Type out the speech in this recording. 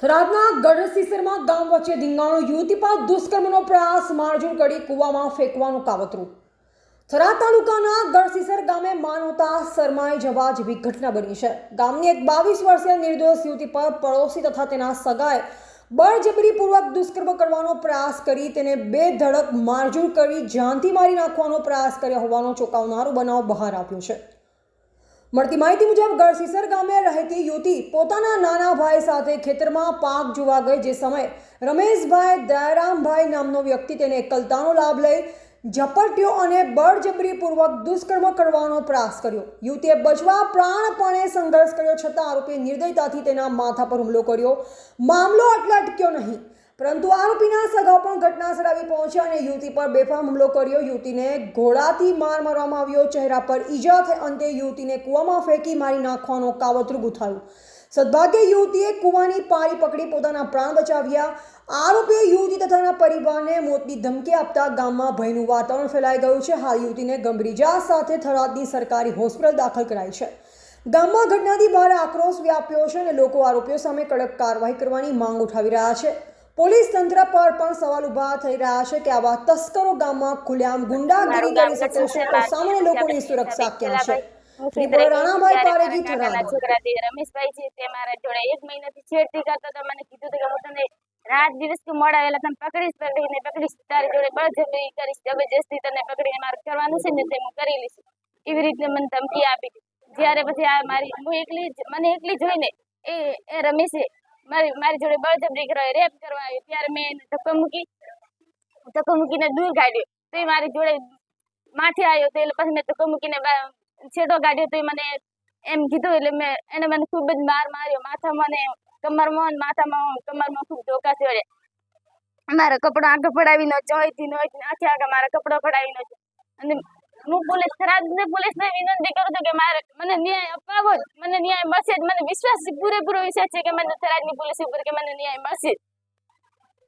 થરાદના ગઢસીસરમાં ગામ વચ્ચે ધીંગાણો, યુવતી પર દુષ્કર્મનો પ્રયાસ માર્જુન કરી કૂવામાં ફેંકવાનું કાવતરું. થરાદ તાલુકાના ગઢસીસર ગામે માનવતા શરમાઈ જવા જેવી ઘટના બની છે. ગામની એક બાવીસ વર્ષીય નિર્દોષ યુવતી પર પડોશી તથા તેના સગાએ બળજબરીપૂર્વક દુષ્કર્મ કરવાનો પ્રયાસ કરી તેને બે ધડક મારઝૂડ કરી જાનથી મારી નાખવાનો પ્રયાસ કર્યો હોવાનો ચોંકાવનારો બનાવ બહાર આવ્યો છે. મળતી માહિતી મુજબ ગઢસીસર ગામે રહેતી યુવતી પોતાના નાના ભાઈ સાથે ખેતરમાં પાક જોવા ગઈ જે સમયે રમેશભાઈ દયારામભાઈ નામનો વ્યક્તિ તેને એકલતાનો લાભ લઈ ઝપટ્યો અને બળજબરીપૂર્વક દુષ્કર્મ કરવાનો પ્રયાસ કર્યો. યુવતીએ બચવા પ્રાણપણે સંઘર્ષ કર્યો છતાં આરોપીએ નિર્દયતાથી તેના માથા પર હુમલો કર્યો. મામલો અટલે અટક્યો નહીં. પરંતુ આરોપીના સગાઓ પણ ઘટના આવી પહોંચ્યા અને યુવતી પર બેફામ હુમલો કર્યો. યુવતીને ઘોડાથી માર મારવામાં આવ્યો. ચહેરા પર ઈજા થઈ અંતે યુવતીને કૂવામાં ફેંકી મારી નાખવાનો કાવતરું ગુથાયું સદભાગ્ય યુવતીએ કૂવાની પાળી પકડી પોતાના પ્રાણ બચાવ્યા. આરોપીએ યુવતી તથાના પરિવારને મોતની ધમકી આપતા ગામમાં ભયનું વાતાવરણ ફેલાઈ ગયું છે. હાલ યુવતીને ગંભીર ઇજા સાથે થરાદની સરકારી હોસ્પિટલ દાખલ કરાઈ છે. ગામમાં ઘટનાથી ભારે આક્રોશ વ્યાપ્યો છે અને લોકો આરોપીઓ સામે કડક કાર્યવાહી કરવાની માંગ ઉઠાવી રહ્યા છે. પોલીસ તંત્ર પર પણ સવાલ ઊભા થઈ રહ્યા છે કે આવા તસ્કરો ગામમાં ખુલ્લેઆમ ગુંડાગીરી કરી શકે છે તો સામાન્ય લોકોની સુરક્ષા ક્યાં છે? રમેશભાઈ છે તે મારા જોડે એક મહિનાથી છેડતી કરતો તો મને કીધું હતું કે હું તને રાત દિવસ તું મોડા વહેલા તને પકડીશ પકડીને પકડીશ તારી જોડે બળજબરી કરીશ જબરજસ્તી તને પકડીને મારે કરવાનું છે ને તે હું કરી લઈશ. એવી રીતે મને ધમકી આપી. જ્યારે પછી આ મારી હું એકલી મને એકલી જોઈને એ એ રમેશે મારી મારી જોડે બળજબરી કરવા રેપ કરવા ત્યારે મેં એને ધક્કો મૂકી, ધક્કો મૂકીને દૂર કાઢ્યો. તો મારી જોડે માથે આવ્યો તો એટલે પછી મેં ધક્કો મૂકીને છેડો કાઢ્યો તો મને એમ કીધું. એટલે મેં એને મને ખૂબ જ માર માર્યો. માથામાં ને કમરમાં માથામાં કમરમાં ખૂબ ધોકા થયો મારા કપડા આગળ ન જોઈતી આખે આગળ મારા કપડા ન અને હું પોલીસ થરાદને પોલીસને વિનંતી કરું છું કે મારે મને ન્યાય અપાવો મને ન્યાય મળશે મને વિશ્વાસ પૂરેપૂરો વિશ્વાસ છે કે મને થરાદની પોલીસ ઉપર કે મને ન્યાય મળશે